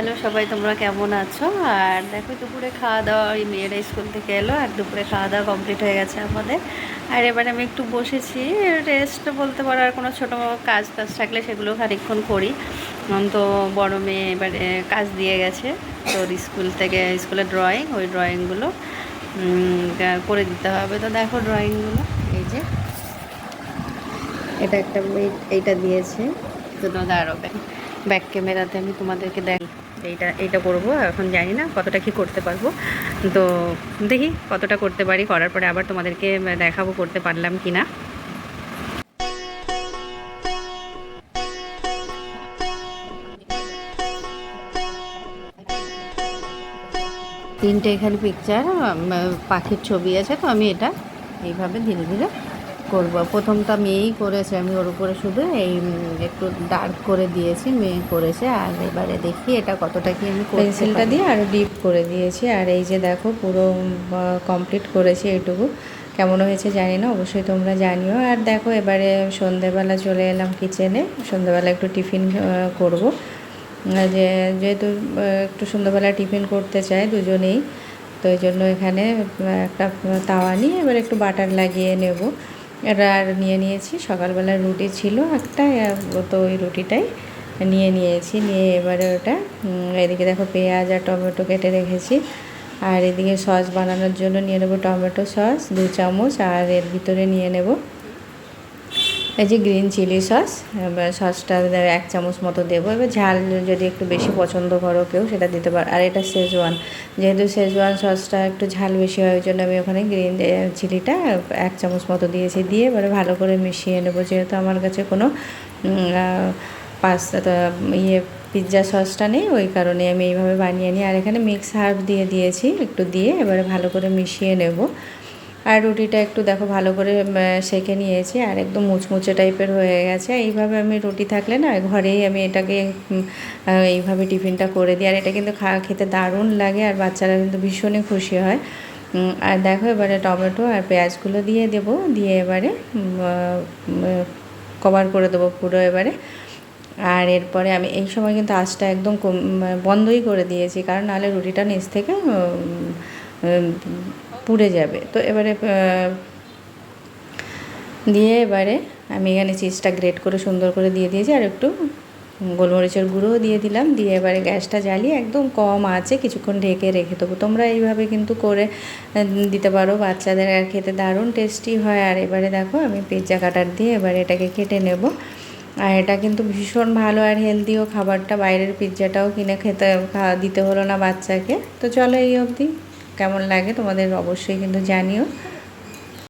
Hello সবাই, তোমরা কেমন আছো? আর দেখো, দুপুরে খাওয়া দাওয়া, ওই মেয়েরা স্কুল থেকে এলো, আর দুপুরে খাওয়া দাওয়া কমপ্লিট হয়ে গেছে আমাদের। আর এবারে আমি একটু বসেছি রেস্ট বলতে পারো, আর কোনো ছোটো কাজ টাজ থাকলে সেগুলো খানিকক্ষণ করি। তো বড় মেয়ে এবারে কাজ দিয়ে গেছে, তোর স্কুল থেকে, স্কুলের ড্রয়িং ওই ড্রয়িংগুলো করে দিতে হবে। তো দেখো ড্রয়িংগুলো এই যে, এটা একটা এইটা দিয়েছে। তো দাঁড়ো ব্যাক ক্যামেরাতে আমি তোমাদেরকে দেখ এইটা এইটা করব, এখন জানি না কতটা কি করতে পারব। তো দেখি কতটা করতে পারি, করার পরে আবার তোমাদেরকে দেখাবো করতে পারলাম কি না। তিনটে এখানে পিকচার পাখির ছবি আছে, তো আমি এটা এইভাবে ধীরে ধীরে করব। প্রথমটা মেয়েই করেছে আমি ওর উপরে শুধু এই একটু ডার্ক করে দিয়েছি মেয়ে করেছে। আর এবারে দেখি এটা কতটা কি আমি পেন্সিলটা দিয়ে আরও ডিপ করে দিয়েছি। আর এই যে দেখো পুরো কমপ্লিট করেছি এইটুকু কেমন হয়েছে জানি না অবশ্যই তোমরা জানিও। আর দেখো এবারে সন্ধেবেলা চলে এলাম কিচেনে সন্ধেবেলা একটু টিফিন করব। যে যেহেতু একটু সন্ধ্যাবেলা টিফিন করতে চাই দুজনেই তো এই জন্য এখানে একটা তাওয়া নিয়ে এবার একটু বাটার লাগিয়ে নেব। আর নিয়ে নিয়েছি। সকালবেলা রুটি ছিল একটা তো ওই রুটিটাই নিয়ে নিয়েছি। নিয়ে এবারে ওটা এদিকে দেখো পেঁয়াজ আর টমেটো কেটে রেখেছি। আর এদিকে সস বানানোর জন্য নিয়ে নেব টমেটো সস, দু চামচ, আর এর ভিতরে নিয়ে নেব এই যে গ্রিন চিলি সস সসটা এক চামচ মতো দেবো। এবার ঝাল যদি একটু বেশি পছন্দ করো কেউ, সেটা দিতে পারো। আর এটা শেজওয়ান যেহেতু শেজওয়ান সসটা একটু ঝাল বেশি হয়, ওই জন্য আমি ওখানে গ্রিন চিলিটা এক চামচ মতো দিয়েছি। দিয়ে এবারে ভালো করে মিশিয়ে নেব। যেহেতু আমার কাছে কোনো পাস্তা ইয়ে পিৎজা সসটা নেই, ওই কারণে আমি এইভাবে বানিয়ে নিই। আর এখানে মিক্স হার্ব দিয়ে দিয়েছি, একটু দিয়ে এবারে ভালো করে মিশিয়ে নেব। আর রুটিটা একটু দেখো, ভালো করে সেঁকে নিয়েছি আর একদম মুচমুচে টাইপের হয়ে গেছে। এইভাবে আমি রুটি থাকলে না, ঘরেই আমি এটাকে এইভাবে টিফিনটা করে দিই। আর এটা কিন্তু খা, খেতে দারুণ লাগে আর বাচ্চারা কিন্তু ভীষণই খুশি হয়। আর দেখো এবারে টমেটো আর পেঁয়াজগুলো দিয়ে দেবো, দিয়ে এবারে কভার করে দেবো পুরো এবারে। আর এরপরে আমি, এই সময় কিন্তু আঁচটা একদম বন্ধই করে দিয়েছি। কারণ নাহলে রুটিটা নিচ থেকে পুড়ে যাবে। তো এবারে দিয়ে এবারে আমি এখানে চিজটা গ্রেট করে সুন্দর করে দিয়ে দিয়েছি আর একটু গোলমরিচের গুঁড়োও দিয়ে দিলাম। দিয়ে এবারে গ্যাসটা জ্বালিয়ে একদম কম আছে, কিছুক্ষণ ঢেকে রেখে দেবো। তোমরা এইভাবে কিন্তু করে দিতে পারো। বাচ্চাদের আর খেতে দারুণ টেস্টি হয়। আর এবারে দেখো, আমি পিৎজা কাটার দিয়ে এবারে এটাকে কেটে নেব। আর এটা কিন্তু ভীষণ ভালো আর হেলদিও খাবারটা। বাইরের পিৎজাটাও কিনে খেতে দিতে হলো না বাচ্চাকে। তো চলো এই অবধি। কেমন লাগে তোমাদের অবশ্যই কিন্তু জানিও।